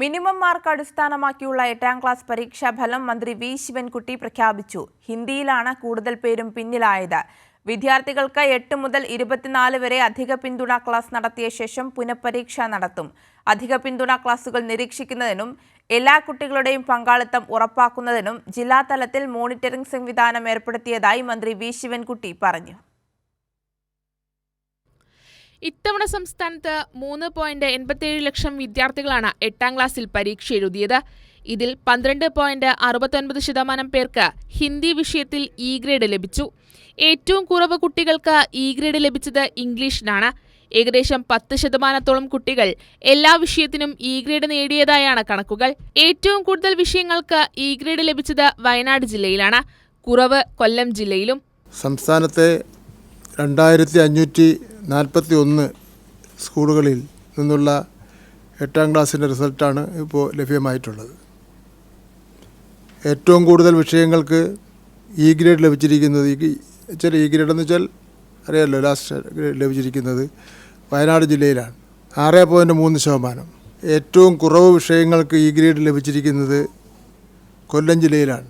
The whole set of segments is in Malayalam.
മിനിമം മാർക്ക് അടിസ്ഥാനമാക്കിയുള്ള എട്ടാം ക്ലാസ് പരീക്ഷാ ഫലം മന്ത്രി വി. ശിവൻകുട്ടി പ്രഖ്യാപിച്ചു. ഹിന്ദിയിലാണ് കൂടുതൽ പേരും പിന്നിലായത്. വിദ്യാർത്ഥികൾക്ക് എട്ട് മുതൽ ഇരുപത്തിനാല് വരെ അധിക പിന്തുണ ക്ലാസ് നടത്തിയ ശേഷം പുനഃപരീക്ഷ നടത്തും. അധിക പിന്തുണ ക്ലാസുകൾ നിരീക്ഷിക്കുന്നതിനും എല്ലാ കുട്ടികളുടെയും പങ്കാളിത്തം ഉറപ്പാക്കുന്നതിനും ജില്ലാതലത്തിൽ മോണിറ്ററിംഗ് സംവിധാനം ഏർപ്പെടുത്തിയതായി മന്ത്രി വി. ശിവൻകുട്ടി പറഞ്ഞു. ഇത്തവണ സംസ്ഥാനത്ത് മൂന്ന് പോയിന്റ് എൺപത്തിയേഴ് ലക്ഷം വിദ്യാർത്ഥികളാണ് എട്ടാം ക്ലാസ്സിൽ പരീക്ഷ എഴുതിയത്. ഇതിൽ പന്ത്രണ്ട് പോയിന്റ് അറുപത്തൊൻപത് ശതമാനം പേർക്ക് ഹിന്ദി വിഷയത്തിൽ ഇ ഗ്രേഡ് ലഭിച്ചു. ഏറ്റവും കുറവ് കുട്ടികൾക്ക് ഇ ഗ്രേഡ് ലഭിച്ചത് ഇംഗ്ലീഷിനാണ്. ഏകദേശം പത്ത് ശതമാനത്തോളം കുട്ടികൾ എല്ലാ വിഷയത്തിനും ഇ ഗ്രേഡ് നേടിയതായാണ് കണക്കുകൾ. ഏറ്റവും കൂടുതൽ വിഷയങ്ങൾക്ക് ഇ ഗ്രേഡ് ലഭിച്ചത് വയനാട് ജില്ലയിലാണ്. കുറവ് കൊല്ലം ജില്ലയിലും. സംസ്ഥാനത്തെ രണ്ടായിരത്തി അഞ്ഞൂറ്റി നാൽപ്പത്തി ഒന്ന് സ്കൂളുകളിൽ നിന്നുള്ള എട്ടാം ക്ലാസ്സിന്റെ റിസൾട്ടാണ് ഇപ്പോൾ ലഭ്യമായിട്ടുള്ളത്. ഏറ്റവും കൂടുതൽ വിഷയങ്ങൾക്ക് ഇ ഗ്രേഡ് ലഭിച്ചിരിക്കുന്നത് ഈ ഇ ഗ്രേഡ് എന്ന് വെച്ചാൽ അറിയാമല്ലോ ലാസ്റ്റ് ഗ്രേഡ് ലഭിച്ചിരിക്കുന്നത് വയനാട് ജില്ലയിലാണ്. ആറ് പോയിന്റ് മൂന്ന് ശതമാനം. ഏറ്റവും കുറവ് വിഷയങ്ങൾക്ക് ഇ ഗ്രേഡ് ലഭിച്ചിരിക്കുന്നത് കൊല്ലം ജില്ലയിലാണ്.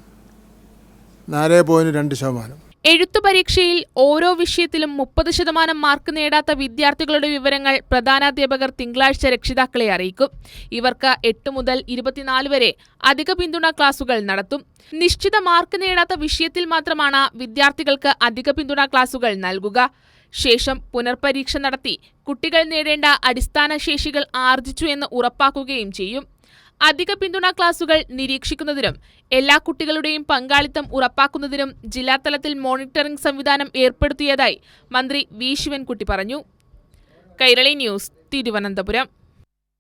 നാല് പോയിന്റ് രണ്ട് ശതമാനം. എഴുത്തു പരീക്ഷയിൽ ഓരോ വിഷയത്തിലും മുപ്പത് ശതമാനം മാർക്ക് നേടാത്ത വിദ്യാർത്ഥികളുടെ വിവരങ്ങൾ പ്രധാനാധ്യാപകർ തിങ്കളാഴ്ച രക്ഷിതാക്കളെ അറിയിക്കും. ഇവർക്ക് എട്ട് മുതൽ ഇരുപത്തിനാല് വരെ അധിക പിന്തുണ ക്ലാസുകൾ നടത്തും. നിശ്ചിത മാർക്ക് നേടാത്ത വിഷയത്തിൽ മാത്രമാണ് വിദ്യാർത്ഥികൾക്ക് അധിക പിന്തുണ ക്ലാസുകൾ നൽകുക. ശേഷം പുനർപരീക്ഷ നടത്തി കുട്ടികൾ നേടേണ്ട അടിസ്ഥാന ശേഷികൾ ആർജിച്ചു എന്ന് ഉറപ്പാക്കുകയും ചെയ്യും. അധിക പിന്തുണാ ക്ലാസുകൾ നിരീക്ഷിക്കുന്നതിനും എല്ലാ കുട്ടികളുടെയും പങ്കാളിത്തം ഉറപ്പാക്കുന്നതിനും ജില്ലാതലത്തിൽ മോണിറ്ററിംഗ് സംവിധാനം ഏർപ്പെടുത്തിയതായി മന്ത്രി വി ശിവൻകുട്ടി പറഞ്ഞു. കൈരളി ന്യൂസ് തിരുവനന്തപുരം.